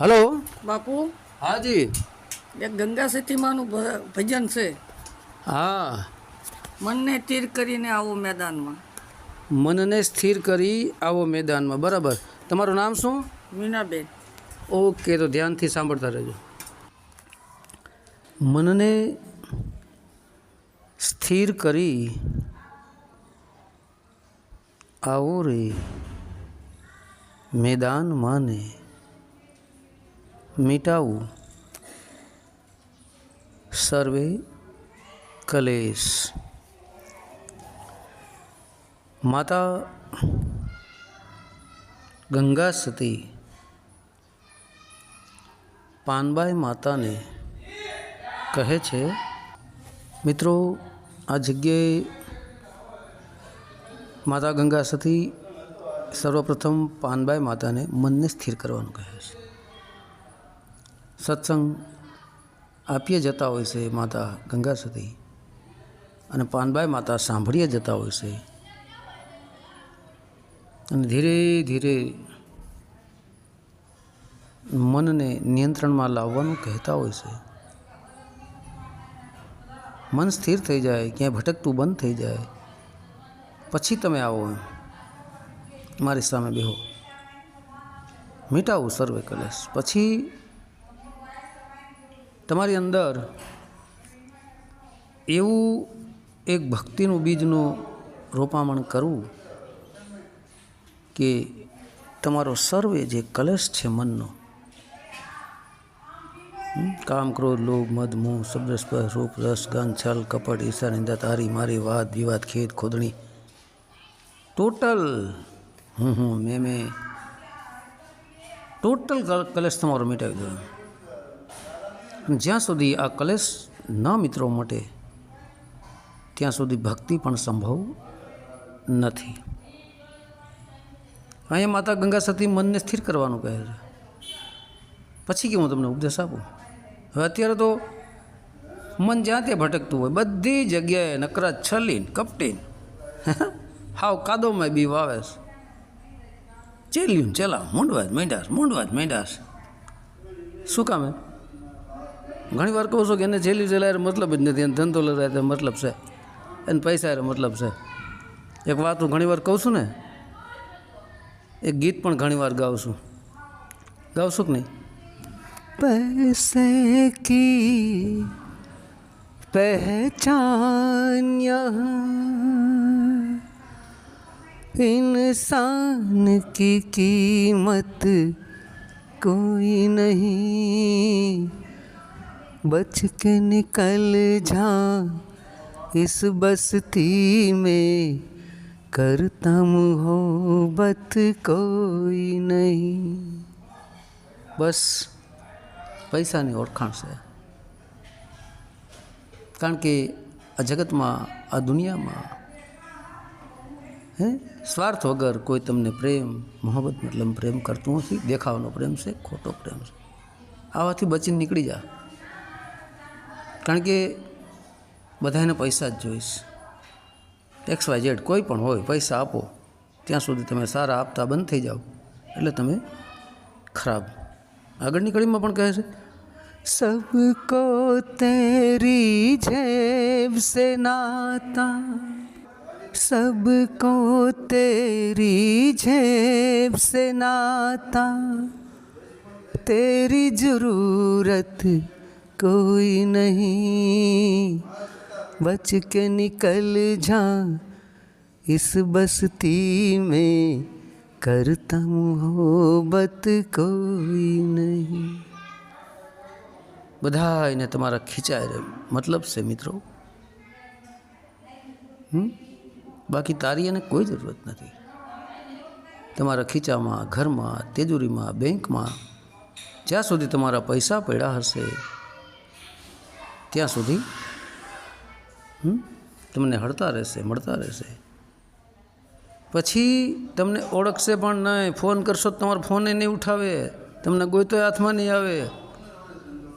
Hello? બાપુ હાજી. એક ગંગા સતીમાનું ભજન છે. હા. મનને તીર કરીને આવો મેદાનમાં. મનને સ્થિર કરી આવો મેદાનમાં. બરાબર. તમારું નામ શું? મીનાબેન. ઓકે તો ધ્યાનથી સાંભળતા રહેજો. મનને સ્થિર કરી આવો રે મેદાનમાં ને મિટાવું સર્વે કલેશ માતા ગંગા સતી પાનબાઈ માતાને કહે છે મિત્રો આ જગ્યાએ માતા ગંગા સતી સર્વપ્રથમ પાનબાઈ માતાને મનને સ્થિર કરવાનું કહે છે સત્સંગ આપીએ જતા હોય છે માતા ગંગા સતી અને પાનબાઈ માતા સાંભળીએ જતા હોય છે. અને ધીરે ધીરે મનને નિયંત્રણમાં લાવવાનું કહેતા હોય છે. મન સ્થિર થઈ જાય, ક્યાંય ભટકતું બંધ થઈ જાય, પછી તમે આવો. મારી સામે બેહો. મીટાવું સર્વે કલેશ. પછી તમારી અંદર એવું એક ભક્તિનું બીજનું રોપામણ કરવું કે તમારો સર્વે જે કલશ છે મનનો? કામ, ક્રોધ, લોભ, મદ, મોહ, શબ્દ, સ્પર્શ, રૂપ, રસ, ગંધ, છલ, કપટ, ઈર્ષા, નિંદા, તારી, મારી, વાદ, વિવાદ, ખેદ, ખોદણી, ટોટલ હું હું મેં મેં ટોટલ કલ- કલેશ તમારો મિટાવી દો જ્યાં સુધી આ કલેશ ન મિત્રો મટે, ત્યાં સુધી ભક્તિ પણ સંભવ નથી. અહીંયા માતા ગંગા સતી મનને સ્થિર કરવાનું કહે છે. પછી કે હું તમને ઉપદેશ આપું? હવે અત્યારે તો મન જ્યાં ત્યાં ભટકતું હોય, બધી જગ્યાએ નકરા છલીન, કપટીન, હાવ કાદોમાં બી વાવેશ ચેલ્યું ચેલા, મૂંડવા જ મેંડાશ મૂંડવા જ માંડ્યાસ શું કામ ઘણી વાર કહું છું કે એને છેલ્લી ચલાય મતલબ જ નથી એને ધંધો લગાય તો મતલબ છે એને પૈસા હારે મતલબ છે એક વાત હું ઘણી વાર કહું છું ને એક ગીત પણ ઘણી વાર ગાઉં છું ગાઉં છું કે નહીં पैसे की पहचान यहाँ इंसान की कीमत कोई नहीं बच के निकल जा इस बस्ती में करता मोहब्बत कोई नहीं બસ પૈસાની ઓળખાણ છે કારણ કે આ જગતમાં આ દુનિયામાં હે સ્વાર્થ વગર કોઈ તમને પ્રેમ મોહબ્બત મતલબ પ્રેમ કરતું નથી દેખાવાનો પ્રેમ છે ખોટો પ્રેમ છે આવાથી બચીને નીકળી જા કારણ કે બધાને પૈસા જ જોઈશ. એક્સ વાય ઝેડ કોઈ પણ હોય, પૈસા આપો. ત્યાં સુધી તમે સારા આપતા બંધ થઈ જાઓ. એટલે તમે ખરાબ. આગળની કડીમાં પણ કહે છે, સબકો તેરી જેબ સે નાતા, સબકો તેરી જેબ સે નાતા, તેરી જરૂરત कोई नहीं बच के निकल जा इस बस्ती में करता मोहब्बत કોઈ નહીં બધાને તમારા ખીચાય રહે મતલબ છે મિત્રો હમ બાકી તારી એને કોઈ જરૂરત નથી તમારા ખીચામાં ઘરમાં તેજુરીમાં બેંકમાં જ્યાં સુધી તમારા પૈસા પડ્યા હશે ત્યાં સુધી તમને હળતા રહેશે, મળતા રહેશે. પછી તમને ઓળખશે પણ નહીં, ફોન કરશો તો તમારો ફોને નહીં ઉઠાવે, તમને ગોઈતોય હાથમાં નહીં આવે.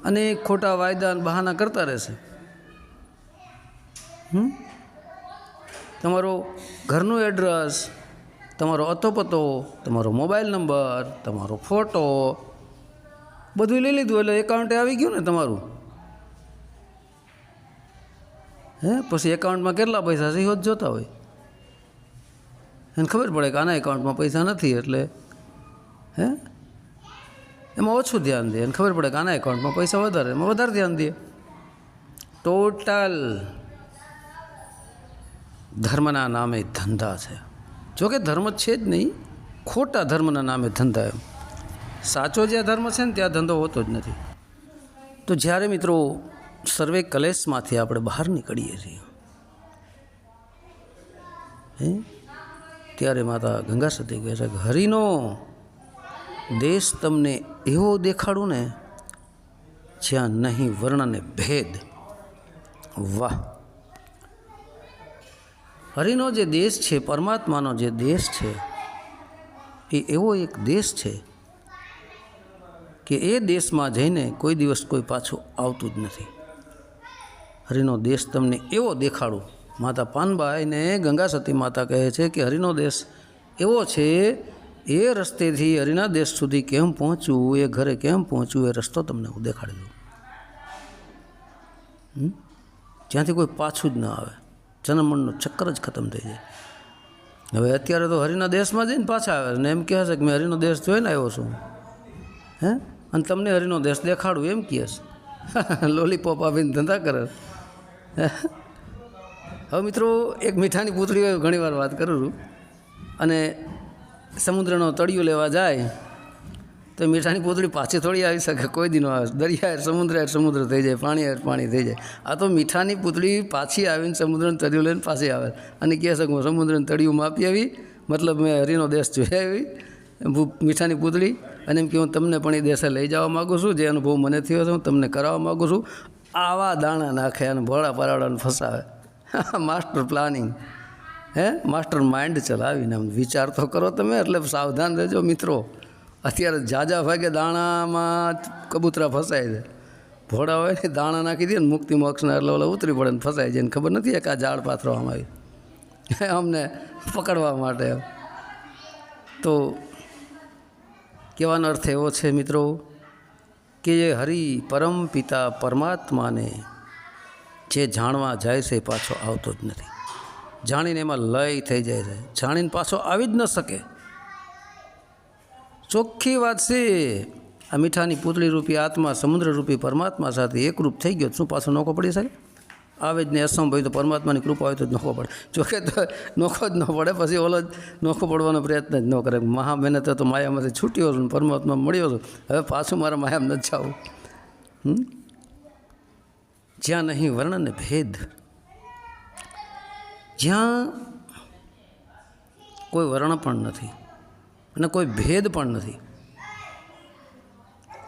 અને ખોટા વાયદા બહાના કરતા રહેશે. તમારો ઘરનું એડ્રેસ, તમારો અતોપતો, તમારો મોબાઈલ નંબર, તમારો ફોટો બધું લઈ લીધું એટલે એકાઉન્ટે આવી ગયું ને તમારું? હે? પછી એકાઉન્ટમાં કેટલા પૈસા છે જ જોતા હોય. એને ખબર પડે કે આના એકાઉન્ટમાં પૈસા નથી એટલે, હે? એમાં ઓછું ધ્યાન દે. એને ખબર પડે કે આના એકાઉન્ટમાં પૈસા વધારે, એમાં વધારે ધ્યાન દે. ટોટલ ધર્મના નામે ધંધા છે. જોકે ધર્મ છે જ નહીં, ખોટા ધર્મના નામે ધંધા એમ. સાચો જ્યાં ધર્મ છે ને ત્યાં ધંધો હોતો જ નથી. તો જ્યારે મિત્રો સર્વે કલેશમાંથી આપણે બહાર નીકળીએ છીએ. હે? ત્યારે માતા ગંગા સતી કહે છે કે, હરિનો, દેશ તમને એવો દેખાડું ને જ્યાં નહીં વર્ણને ભેદ. વાહ. હરિનો જે દેશ છે, પરમાત્માનો જે દેશ છે, એ એવો એક દેશ છે કે એ દેશમાં જઈને કોઈ દિવસ કોઈ પાછું આવતું જ નથી. હરિનો દેશ તમને એવો દેખાડું. માતા પાનબાઈને ગંગા સતી માતા કહે છે કે, હરિનો દેશ એવો છે, એ રસ્તેથી હરિના દેશ સુધી કેમ પહોંચવું એ ઘરે કેમ પહોંચવું એ રસ્તો તમને હું દેખાડી દઉં. જ્યાંથી કોઈ પાછું જ ન આવે. જન્મમરણનું ચક્કર જ ખતમ થઈ જાય. હવે અત્યારે તો હરિના દેશમાં જઈને પાછા આવે ને એમ કહે છે કે, મેં હરિનો દેશ જોઈને આવ્યો છું. હે? અને તમને હરિનો દેશ દેખાડું એમ કહે છે. લોલીપોપ આપીને ધંધા કરે. હવે મિત્રો, એક મીઠાની પૂતળી ઘણી વાર વાત કરું છું. અને સમુદ્રનો તળિયો લેવા જાય, તો મીઠાની પૂતળી પાછી થોડી આવી શકે. કોઈ દિનો આવે. દરિયા સમુદ્ર સમુદ્ર થઈ જાય, પાણી હેર પાણી થઈ જાય. આ તો મીઠાની પૂતળી પાછી આવીને સમુદ્રને તળિયો લઈને પાછી આવે. અને કહે છે કે હું સમુદ્રને તળિયું માપી આવી, મતલબ મેં હરિનો દેશ જોઈ આવી મીઠાની પૂતળી. અને એમ કે હું તમને પણ એ દેશે લઈ જવા માગું છું. જે અનુભવ મને થયો છે, હું તમને કરાવવા માગું છું. આવા દાણા નાખે અને ભોળા પરાડાને ફસાવે. Master planning. હે? માસ્ટર માઇન્ડ ચલાવીને આમ વિચાર તો કરો તમે, એટલે સાવધાન રહેજો મિત્રો. અત્યારે જાજા ભાગે દાણામાં કબૂતરા ફસાય છે. ભોળા હોય ને દાણા નાખી દે ને મુક્તિ મોક્ષના એટલે ઓલા ઉતરી પડે ને ફસાય જાય ને ખબર નથી એક આ ઝાડ પાથરવામાં આવી અમને પકડવા માટે. તો કહેવાનો અર્થ એવો છે મિત્રો કે જે હરિ પરમ પિતા પરમાત્માને જે જાણવા જાય છે પાછો આવતો જ નથી. જાણીને એમાં લય થઈ જાય છે. જાણીને પાછો આવી જ ન શકે. ચોખ્ખી વાત છે. આ મીઠાની પૂતળી રૂપી આત્મા સમુદ્ર રૂપી પરમાત્મા સાથે એકરૂપ થઈ ગયો. શું પાછો નોકો પડી શકે આવે જ ને અસંભવ તો પરમાત્માની કૃપા હોય તો જ નોખો પડે. જોકે તો નોખો જ ન પડે, પછી ઓલો જ નોખો પડવાનો પ્રયત્ન જ ન કરે. મહા મહેનત તો માયામાંથી છૂટ્યો છું પરમાત્મા મળ્યો છું. હવે પાછું મારા માયામાં નથી જાવું જ્યાં નહીં વર્ણ ને ભેદ. જ્યાં કોઈ વર્ણ પણ નથી અને કોઈ ભેદ પણ નથી.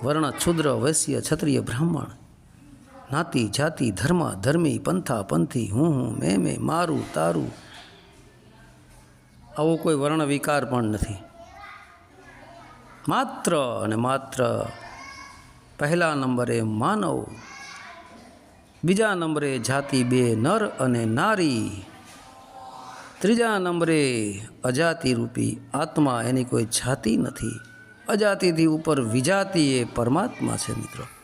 વર્ણ ક્ષુદ્ર વૈશ્ય, ક્ષત્રિય, બ્રાહ્મણ. નાતી જાતિ ધર્મ, ધર્મી પંથા, પંથી, હું હું, મેં મેં, મારું, તારું. આવો કોઈ વર્ણ વિકાર પણ નથી. માત્ર અને માત્ર પહેલા નંબરે માનવ, બીજા નંબરે જાતિ બે નર અને નારી, ત્રીજા નંબરે અજાતિ રૂપી આત્મા એની કોઈ જાતિ નથી. અજાતિથી ઉપર વિજાતિ એ પરમાત્મા છે મિત્રો.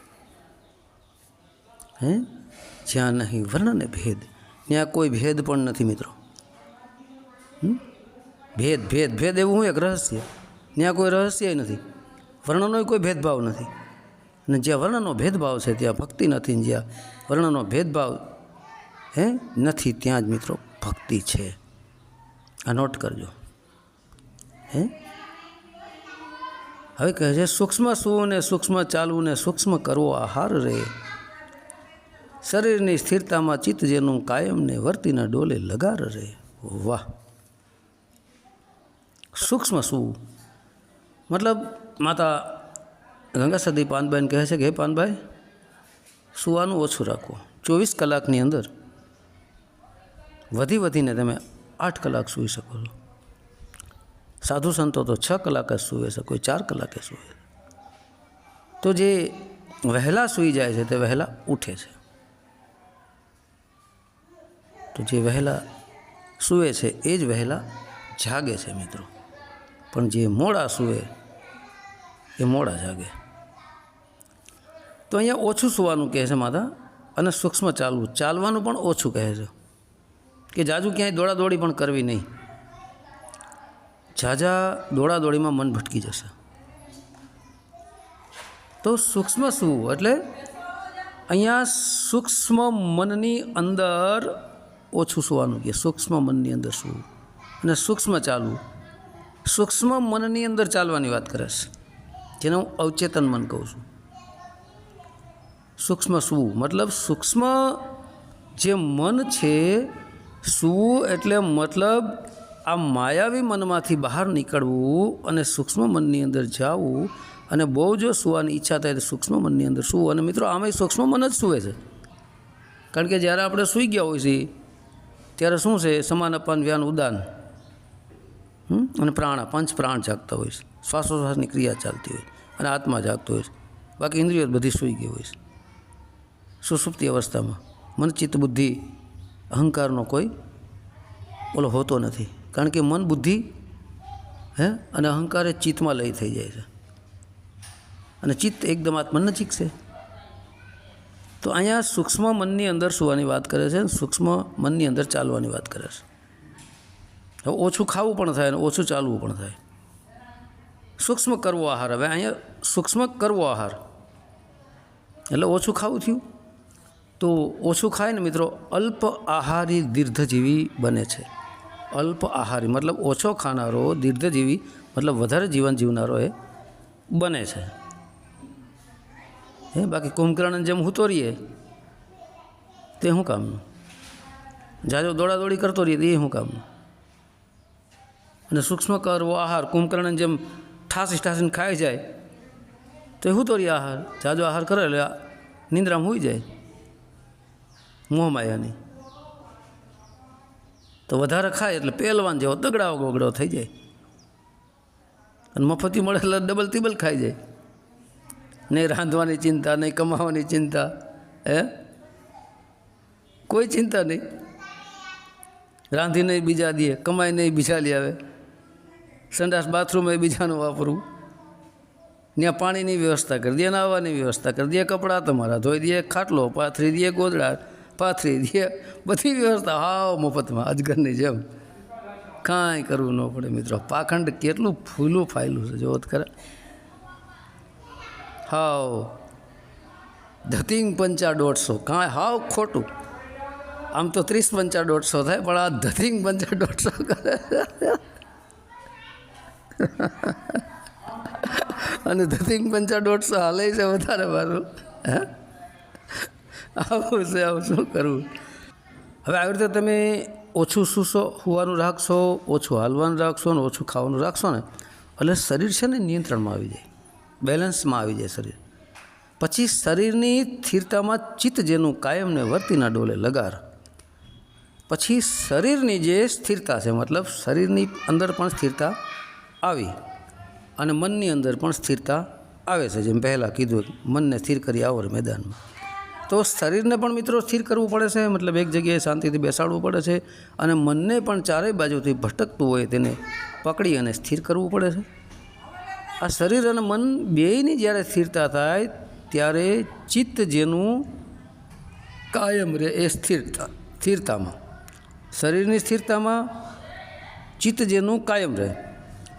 હે? જ્યાં નહીં વર્ણ ભેદ. ત્યાં કોઈ ભેદ પણ નથી, મિત્રો? ભેદ ભેદ ભેદ એવું હું એક રહસ્ય. ત્યાં કોઈ રહસ્ય નથી. વર્ણનો કોઈ ભેદભાવ નથી. અને જ્યાં વર્ણનો ભેદભાવ છે, ત્યાં ભક્તિ નથી. જ્યાં વર્ણનો ભેદભાવ, હે, નથી, ત્યાં જ, મિત્રો, ભક્તિ છે. આ નોટ કરજો. હે? હવે કહે છે, સૂક્ષ્મ સૂવું ને સૂક્ષ્મ ચાલવું ને સૂક્ષ્મ કરવો આહાર રે. શરીરની સ્થિરતામાં ચિત્ત જેનું કાયમને વર્તીના ડોલે લગાર રહે. વાહ. સૂક્ષ્મ સૂવું મતલબ માતા ગંગા સદી પાનબાઈન કહે છે કે, હે પાનભાઈ, સુવાનું ઓછું રાખો. ચોવીસ કલાકની અંદર વધી વધીને તમે આઠ કલાક સૂઈ શકો છો. સાધુ સંતો તો છ કલાક જ સૂવે છે, કોઈ ચાર કલાકે સૂવે. તો જે વહેલા સૂઈ જાય છે, તે વહેલા ઉઠે છે. તો જે વહેલા સૂવે છે, એ જ વહેલા જાગે છે મિત્રો. પણ જે મોડા સૂવે, એ મોડા જાગે. તો અહીંયા ઓછું સુવાનું કહે છે માતા, અને સૂક્ષ્મ ચાલવું. ચાલવાનું પણ ઓછું કહે છે. કે જાજુ ક્યાંય દોડાદોડી પણ કરવી નહીં. ઝાઝા દોડાદોડીમાં મન ભટકી જશે. તો સૂક્ષ્મ શું એટલે અહીંયા સૂક્ષ્મ મનની અંદર ઓછું સુવાનું કે સૂક્ષ્મ મનની અંદર સુવું. અને સૂક્ષ્મ ચાલવું. સૂક્ષ્મ મનની અંદર ચાલવાની વાત કરે છે. જેને હું અવચેતન મન કહું છું. સૂક્ષ્મ શું મતલબ સૂક્ષ્મ જે મન છે શું એટલે મતલબ આ માયાવી મનમાંથી બહાર નીકળવું અને સૂક્ષ્મ મનની અંદર જવું અને બહુ જો સુવાની ઈચ્છા થાય તો સૂક્ષ્મ મનની અંદર શું અને મિત્રો, આમાંય સૂક્ષ્મ મન જ સૂવે છે. કારણ કે જ્યારે આપણે સૂઈ ગયા હોઈએ છીએ ત્યારે શું છે? સમાન અપાન વ્યાન ઉદાન? અને પ્રાણ, પંચ પ્રાણ જાગતા હોય છે. શ્વાસોશ્વાસની ક્રિયા ચાલતી હોય. અને આત્મા જાગતો હોય છે. બાકી ઇન્દ્રિયો બધી સૂઈ ગઈ હોય છે. સુસુપ્તિ અવસ્થામાં મન, ચિત્ત, બુદ્ધિ, અહંકારનો કોઈ ઓલો હોતો નથી. કારણ કે મન, બુદ્ધિ, હે? અને અહંકાર એ ચિત્તમાં લઈ થઈ જાય છે. અને ચિત્ત એકદમ આત્મા નજીક છે. તો અહીંયા સૂક્ષ્મ મનની અંદર સુવાની વાત કરે છે સૂક્ષ્મ મનની અંદર ચાલવાની વાત કરે છે. હવે ઓછું ખાવું પણ થાય અને ઓછું ચાલવું પણ થાય. સૂક્ષ્મ કરવો આહાર. હવે અહીંયા સૂક્ષ્મ કરવો આહાર. એટલે ઓછું ખાવું થયું. તો ઓછું ખાય ને મિત્રો, અલ્પ આહારી દીર્ઘજીવી બને છે. અલ્પ આહારી મતલબ ઓછો ખાનારો દીર્ઘજીવી, મતલબ વધારે જીવન જીવનારો એ બને છે. હે, બાકી કુંભકર્ણને જેમ હૂતો રહીએ, તે શું કામનું? જાજો દોડાદોડી કરતો રહીએ, તે શું કામનું? અને સૂક્ષ્મ કરવો આહાર કુંભકર્ણ જેમ ઠાસી ઠાસીને ખાઈ જાય, તો એ હૂતો આહાર? જાજો આહાર કરે, એટલે નિંદ્રામાં હોઈ જાય. મોહમાયાની તો વધારે ખાય એટલે પહેલવાન જેવો દગડાવો ગોગડો થઈ જાય. અને મફતી મળે એટલે ડબલ તિબલ ખાઈ જાય. નહીં રાંધવાની ચિંતા, નહીં કમાવાની ચિંતા, હે? કોઈ ચિંતા નહીં. રાંધી નહીં બીજા દે કમાઈ નહીં બીજા લઈ આવે. સંડાસ બાથરૂમ એ બીજાનું વાપરવું ત્યાં પાણીની વ્યવસ્થા કરી દે નાહવાની વ્યવસ્થા કરી દે, કપડાં તમારા ધોઈ દે, ખાટલો પાથરી દે, ગોદડા પાથરી દે, બધી વ્યવસ્થા હાવ મફતમાં અજગરની જેમ. કાંઈ કરવું ન પડે મિત્રો. પાખંડ કેટલું ફૂલું ફાયલું છે જોત ખરા. હાવ. ધતિંગ પંચા દોઢસો. કાંઈ હાવ ખોટું. આમ તો ત્રીસ પંચા દોઢસો થાય, પણ આ ધતિંગ પંચા દોઢસો કરે. અને ધતિંગ પંચા દોઢસો હાલે છે વધારે મારું. હે? આવું છે, આવું શું કરવું હવે આવી રીતે તમે ઓછું સૂસો હોવાનું રાખશો, ઓછું હાલવાનું રાખશો ને ઓછું ખાવાનું રાખશો ને, એટલે શરીર છે ને નિયંત્રણમાં આવી જાય. બેલેન્સમાં આવી જાય શરીર. પછી શરીરની સ્થિરતામાં ચિત્ત જેનું કાયમને વર્તીના ડોલે લગાર. પછી શરીરની જે સ્થિરતા છે, મતલબ શરીરની અંદર પણ સ્થિરતા આવી અને મનની અંદર પણ સ્થિરતા આવે છે, જેમ પહેલાં કીધું મનને સ્થિર કરી આવો મેદાનમાં. તો શરીરને પણ મિત્રો સ્થિર કરવું પડે છે, મતલબ એક જગ્યાએ શાંતિથી બેસાડવું પડે છે અને મનને પણ ચારેય બાજુથી ભટકતું હોય તેને પકડી અને સ્થિર કરવું પડે છે. આ શરીર અને મન બેયની જ્યારે સ્થિરતા થાય, ત્યારે ચિત્ત જેનું કાયમ રહે એ સ્થિરતા, સ્થિરતામાં. શરીરની સ્થિરતામાં ચિત્ત જેનું કાયમ રહે.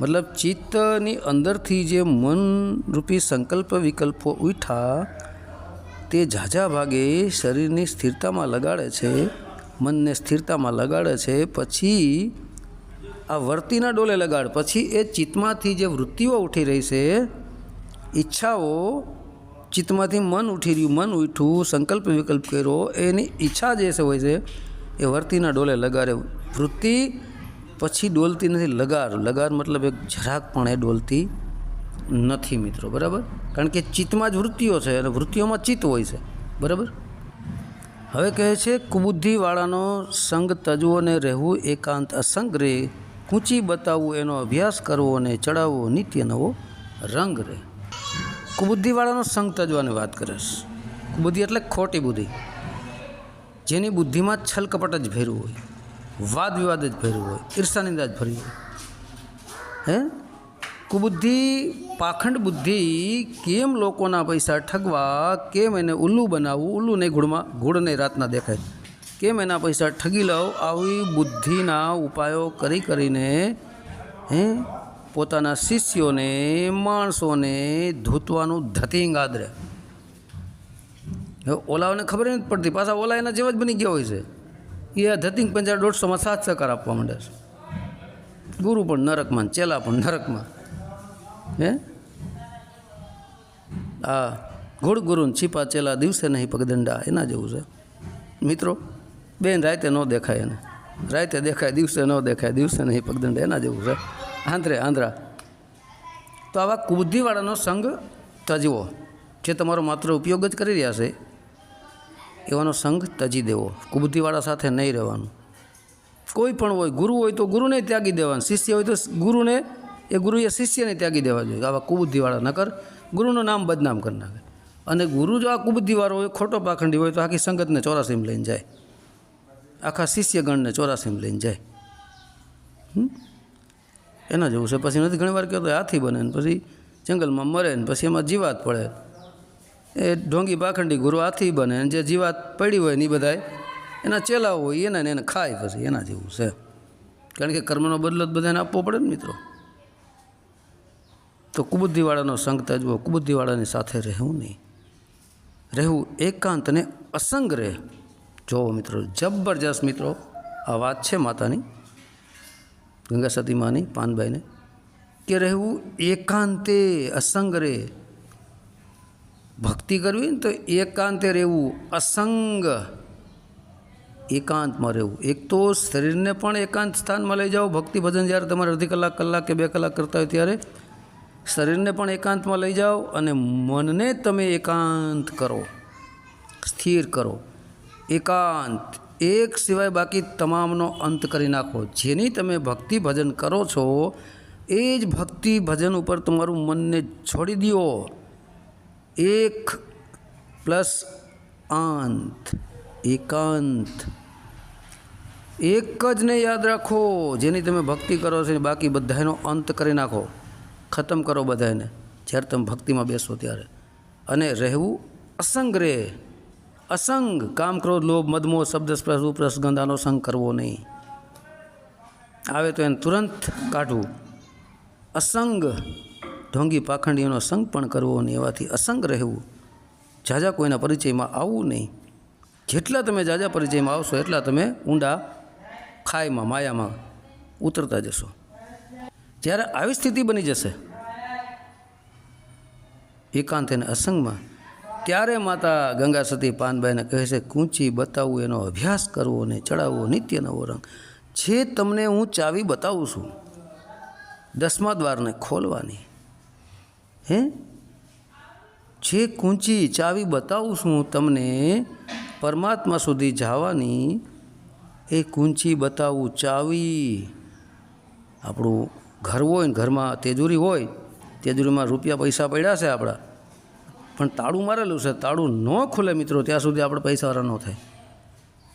મતલબ ચિત્તની અંદરથી જે મનરૂપી સંકલ્પ વિકલ્પો ઉઠા તે ઝાઝા ભાગે શરીરની સ્થિરતામાં લગાડે છે, મનને સ્થિરતામાં લગાડે છે, પછી આ વર્તીના ડોલે લગાડ. પછી એ ચિત્તમાંથી જે વૃત્તિઓ ઉઠી રહી છે, ઈચ્છાઓ ચિત્તમાંથી મન ઉઠી રહ્યું, મન ઉઠ્યું, સંકલ્પ વિકલ્પ કર્યો, એની ઈચ્છા જે છે હોય છે, એ વર્તીના ડોલે લગાડે. વૃત્તિ પછી ડોલતી નથી લગાર લગાર મતલબ એક જરાક પણ એ ડોલતી નથી મિત્રો, બરાબર? કારણ કે ચિત્તમાં જ વૃત્તિઓ છે અને વૃત્તિઓમાં ચિત્ત હોય છે, બરાબર? હવે કહે છે, કુબુદ્ધિવાળાનો સંગ તજવો ને રહેવું એકાંત અસંગ રે. કૂંચી બતાવવું, એનો અભ્યાસ કરવો અને ચડાવવો નિત્ય નવો રંગ રહે. કુબુદ્ધિવાળાનો સંગ તજવાની વાત કરે છે. કુબુદ્ધિ એટલે ખોટી બુદ્ધિ. જેની બુદ્ધિમાં છલકપટ જ ભર્યું હોય વાદ વિવાદ જ ભર્યું હોય ઈર્ષાનિંદા જ ભરી હોય. હે? કુબુદ્ધિ, પાખંડ બુદ્ધિ કેમ લોકોના પૈસા ઠગવા, કેમ એને ઉલ્લુ બનાવવું, ઉલ્લું નહીં ગુડમાં ઘૂડ નહીં, રાતના દેખાય. કેમ એના પૈસા ઠગી લઉં, આવી બુદ્ધિના ઉપાયો કરી કરીને, હે, પોતાના શિષ્યોને, માણસોને ધૂતવાનું ધતિંગ આદરે. ઓલાઓને ખબર નથી પડતી, પાછા ઓલા એના જેવા જ બની ગયા હોય છે. એ ધતિંગ પંચાયત દોઢસોમાં સાત સકાર આપવા માંડે છે. ગુરુ પણ નરકમાં ચેલા પણ નરકમાં. હે? આ ગુરુ છીપા ચેલા દિવસે નહીં પગદંડા, એના જેવું છે. મિત્રો બેન રાતે ન દેખાય એને. રાતે દેખાય, દિવસે ન દેખાય, દિવસે નહીં, પગદંડ એના જેવું છે. આંધ્રે, આંધ્રા. તો આવા કુબુદ્ધિવાળાનો સંગ તજવો. જે તમારો માત્ર ઉપયોગ જ કરી રહ્યા છે, એવાનો સંગ તજી દેવો. કુબુદ્ધિવાળા સાથે નહીં રહેવાનું. કોઈ પણ હોય, ગુરુ હોય તો ગુરુને ત્યાગી દેવાનું. શિષ્ય હોય તો ગુરુને, એ ગુરુએ શિષ્યને ત્યાગી દેવા જોઈએ. આવા કુબુદ્ધિવાળા નકર ગુરુનું નામ બદનામ કરી નાખે. અને ગુરુ જો આ કુબુદ્ધિવાળો હોય, ખોટો પાખંડી હોય, તો આખી સંગતને ચોરાસીમ લઈને જાય. આખા શિષ્યગણને ચોરાસીમાં લઈને જાય? એના જેવું છે. પછી નથી ઘણીવાર કહેતો હાથી બને ને પછી જંગલમાં મરે ને પછી એમાં જીવાત પડે. એ ઢોંગી પાખંડી ગુરુ હાથી બને ને જે જીવાત પડી હોય ને એ બધાય, એના ચેલાઓ હોય, એના એને ખાય પછી, એના જેવું છે. કારણ કે કર્મનો બદલો જ બધાને આપવો પડે ને મિત્રો. તો કુબુદ્ધિવાળાનો સંગ તજવો કુબુદ્ધિવાળાની સાથે રહેવું નહીં. રહેવું એકાંત અને અસંગ રહે. જોવો મિત્રો, જબરજસ્ત મિત્રો, આ વાત છે માતાની, ગંગા સતી માની પાનભાઈને, કે રહેવું એકાંતે અસંગ રહે ભક્તિ કરવી ને તો એકાંતે રહેવું અસંગ. એકાંતમાં રહેવું. એક તો શરીરને પણ એકાંત સ્થાનમાં લઈ જાઓ, ભક્તિ ભજન જ્યારે તમારે અડધી કલાક કલાક કે બે કલાક કરતા હોય ત્યારે શરીરને પણ એકાંતમાં લઈ જાઓ અને મનને તમે એકાંત કરો, સ્થિર કરો. એકાંત. એક સિવાય બાકી તમામનો અંત કરી નાખો. જેની તમે ભક્તિ ભજન કરો છો, એ જ ભક્તિ ભજન ઉપર તમારું મનને છોડી દો. એક પ્લસ અંત. એકાંત. એક જ ને યાદ રાખો. જેની તમે ભક્તિ કરો છો બાકી બધાનો અંત કરી નાખો. ખતમ કરો બધાને જ્યારે તમે ભક્તિમાં બેસો ત્યારે. અને રહેવું અસંગ રહે અસંગ કામ ક્રોધ લોભ મદમો શબ્દ સ્પર્શ, ઉપરસ, ગંધાનો સંગ કરવો નહીં. આવે તો એને તુરંત કાઢવું. અસંગ ઢોંગી પાખંડીઓનો સંગ પણ કરવો નહીં, એવાથી અસંગ રહેવું. ઝાઝા કોઈના પરિચયમાં આવવું નહીં. જેટલા તમે ઝાઝા પરિચયમાં આવશો, એટલા તમે ઊંડા ખાઈમાં માયામાં ઉતરતા જશો. જ્યારે આવી સ્થિતિ બની જશે, એકાંત અને અસંગમાં ત્યારે માતા ગંગા સતી પાનબાઈને કહે છે, કૂંચી બતાવવું એનો અભ્યાસ કરવો અને ચડાવવો, નિત્ય નવો રંગ. જે તમને હું ચાવી બતાવું છું, દસમા દ્વારને ખોલવાની, હે? જે કૂંચી ચાવી બતાવું છું તમને, પરમાત્મા સુધી જવાની, એ કૂંચી બતાવું ચાવી. આપણું ઘર હોય ને ઘરમાં, તેજુરી હોય, તેજુરીમાં રૂપિયા પૈસા પડ્યા છે આપણા. પણ તાળું મારેલું છે, તાળું ન ખુલે મિત્રો, ત્યાં સુધી આપણે પૈસાવાળા ન થાય.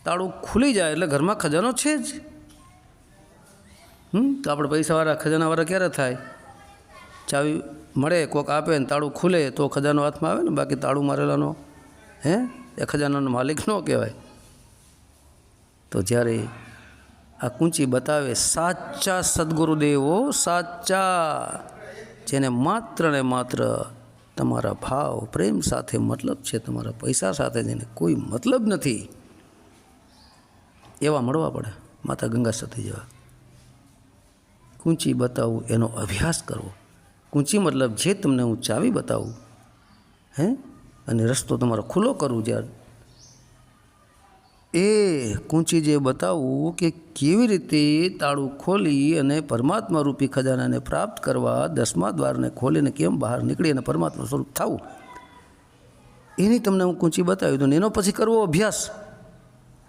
તાળું ખુલી જાય એટલે ઘરમાં ખજાનો છે જ. હમ? તો આપણે પૈસાવાળા ખજાનાવાળા ક્યારે થાય? ચાવી મળે, કોક આપે ને તાળું ખુલે, તો ખજાનો હાથમાં આવે ને, બાકી તાળું મારેલાનો, હે? એ ખજાનાનો માલિક ન કહેવાય. તો જ્યારે આ કૂંચી બતાવે, સાચા સદગુરુદેવો, સાચા, જેને માત્ર ને માત્ર તમારા ભાવ, પ્રેમ સાથે મતલબ છે, તમારા પૈસા સાથે જેને કોઈ મતલબ નથી, એવા મળવા પડે, માતા ગંગા સતી જેવા. કૂંચી બતાવું, એનો અભ્યાસ કરવો. કૂંચી મતલબ જે તમને હું ચાવી બતાવું, હે? અને રસ્તો તમારો ખુલ્લો કરું જ્યારે એ કૂંચી જે બતાવવું કે કેવી રીતે તાળું ખોલી અને પરમાત્મા રૂપી ખજાનાને પ્રાપ્ત કરવા દસમા દ્વારને ખોલીને કેમ બહાર નીકળી અને પરમાત્મા સ્વરૂપ થવું? એની તમને હું કૂંચી બતાવી દઉં એનો પછી કરવો અભ્યાસ.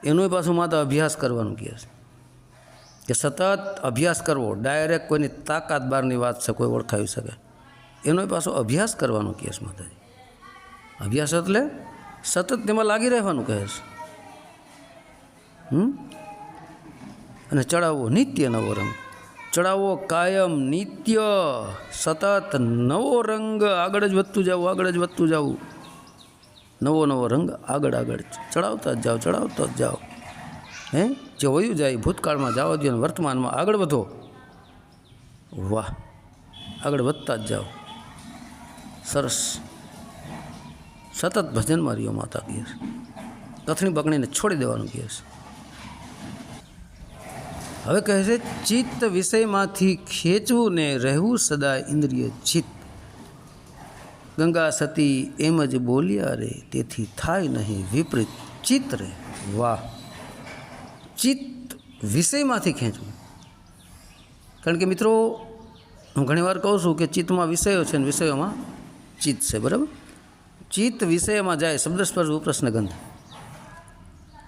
એનોય પાછું માતા અભ્યાસ કરવાનું કહે છે. કે સતત અભ્યાસ કરવો, ડાયરેક્ટ કોઈની તાકાત બહારની વાત છે, કોઈ ઓળખાવી શકે. એનોય પાછો અભ્યાસ કરવાનો કહે છે માતાજી. અભ્યાસ એટલે સતત તેમાં લાગી રહેવાનું કહે છે. અને ચડાવવો નિત્ય નવો રંગ. ચડાવો કાયમ નિત્ય. સતત નવો રંગ. આગળ જ વધતું જવું, આગળ જ વધતું જવું. નવો નવો રંગ આગળ આગળ. ચડાવતા જ જાઓ ચડાવતા જ જાઓ હે? જે વયું જાય ભૂતકાળમાં જાઓ દો અને વર્તમાનમાં આગળ વધો. વાહ. આગળ વધતા જ જાઓ સરસ. સતત ભજનમાં રહ્યો માતા કહે કથણી બકણીને છોડી દેવાનું કહે હવે કહે છે, ચિત્ત વિષયમાંથી ખેંચવું ને રહેવું સદા ઇન્દ્રિય ચિત્ત. ગંગા સતી એમ જ બોલ્યા રે, તેથી થાય નહીં વિપરીત. ચિત્ત રે. વાહ. ચિત્ત વિષયમાંથી ખેંચવું. કારણ કે મિત્રો, હું ઘણીવાર કહું છું કે ચિત્તમાં વિષયો છે ને વિષયોમાં ચિત્ત છે, બરાબર? ચિત્ત વિષયમાં જાય શબ્દસ્પર્શ ઉપ્રશ્ન ગંધ.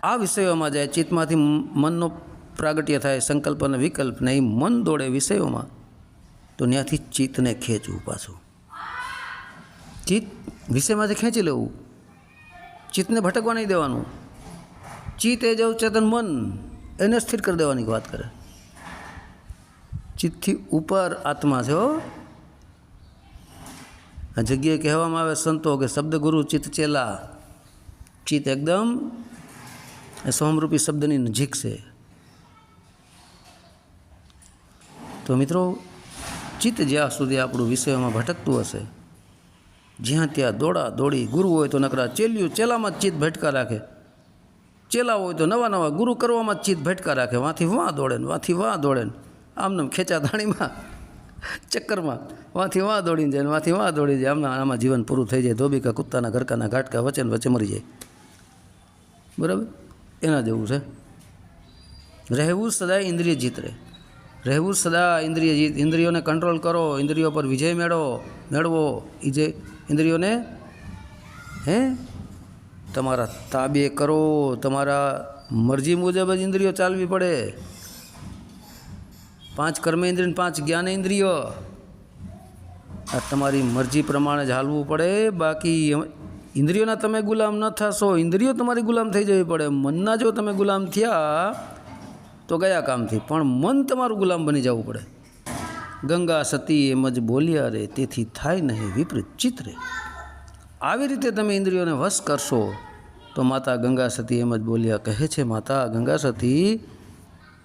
આ વિષયોમાં જાય ચિત્તમાંથી મનનો પ્રાગટ્ય થાય, સંકલ્પ અને વિકલ્પ નહીં એ મન દોડે વિષયોમાં, તો ત્યાંથી ચિત્તને ખેંચવું પાછું. ચિત્ત વિષયમાંથી ખેંચી લેવું. ચિત્તને ભટકવા નહીં દેવાનું. ચિત્ત એ જવું ચેતન મન, એને સ્થિર કરી દેવાની વાત કરે. ચિત્તથી ઉપર આત્મા છે હો. આ જગ્યાએ કહેવામાં આવે સંતો કે શબ્દગુરુ ચિત્ત ચેલા. ચિત્ત એકદમ સોમરૂપી શબ્દની નજીક છે. તો મિત્રો, ચિત્ત જ્યાં સુધી આપણું વિષયોમાં ભટકતું હશે, જ્યાં ત્યાં દોડા દોડી ગુરુ હોય તો નકરા ચેલ્યું, ચેલામાં જ ચિત્ત ભટકા રાખે. ચેલા હોય તો નવા નવા ગુરુ કરવામાં જ ચિત્ત ભટકા રાખે. વાંથી વાં દોડે ને, વાંથી વાં દોડે ને. ખેંચા ધાણીમાં, ચક્કરમાં. વાંથી વાં દોડીને જાય વાંથી વાં દોડી જાય. આમના આમાં જીવન પૂરું થઈ જાય. ધોબીકા કૂતાના ઘરકાના ઘાટકા વચ્ચે ને વચ્ચે મરી જાય. બરાબર? એના જેવું છે. રહેવું સદાય ઇન્દ્રિય જીત રહે. રહેવું સદા ઇન્દ્રિય ઇન્દ્રિયોને કંટ્રોલ કરો, ઇન્દ્રિયો પર વિજય મેળવો મેળવો. એ જે ઇન્દ્રિયોને, હે? તમારા તાબે કરો, તમારા મરજી મુજબ જ ઇન્દ્રિયો ચાલવી પડે. પાંચ કર્મેન્દ્રિય પાંચ જ્ઞાનેન્દ્રિય આ તમારી મરજી પ્રમાણે જ હાલવું પડે. બાકી ઇન્દ્રિયોના તમે ગુલામ ન થશો. ઇન્દ્રિયો તમારી ગુલામ થઈ જવી પડે. મનના જો તમે ગુલામ થયા તો ગયા કામથી? પણ મન તમારું ગુલામ બની જવું પડે. ગંગા સતી એમ જ બોલ્યા રે, તેથી થાય નહીં વિપરીત ચિત્રે આવી રીતે તમે ઇન્દ્રિયોને વશ કરશો, તો માતા ગંગા સતી એમ જ બોલ્યા કહે છે, માતા ગંગા સતી,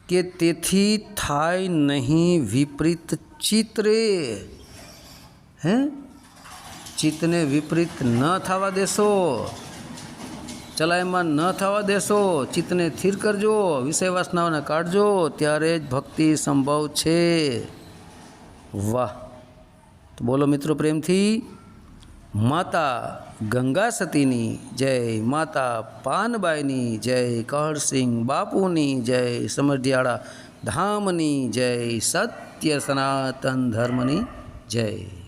કે તેથી થાય નહીં વિપરીત ચિત્રે હે? ચિત્તને વિપરીત ન થવા દેશો. ચલાયમાન ન થવા દેશો, ચિત્તને સ્થિર કરજો, વિષય વાસનાઓને કાઢજો, ત્યારે જ ભક્તિ સંભવ છે. વાહ. તો બોલો મિત્રો પ્રેમથી, માતા ગંગા સતીની જય, માતા પાનબાઈની જય કહરસિંહ બાપુની જય, સમઢિયાળા ધામની જય, સત્ય સનાતન ધર્મની જય.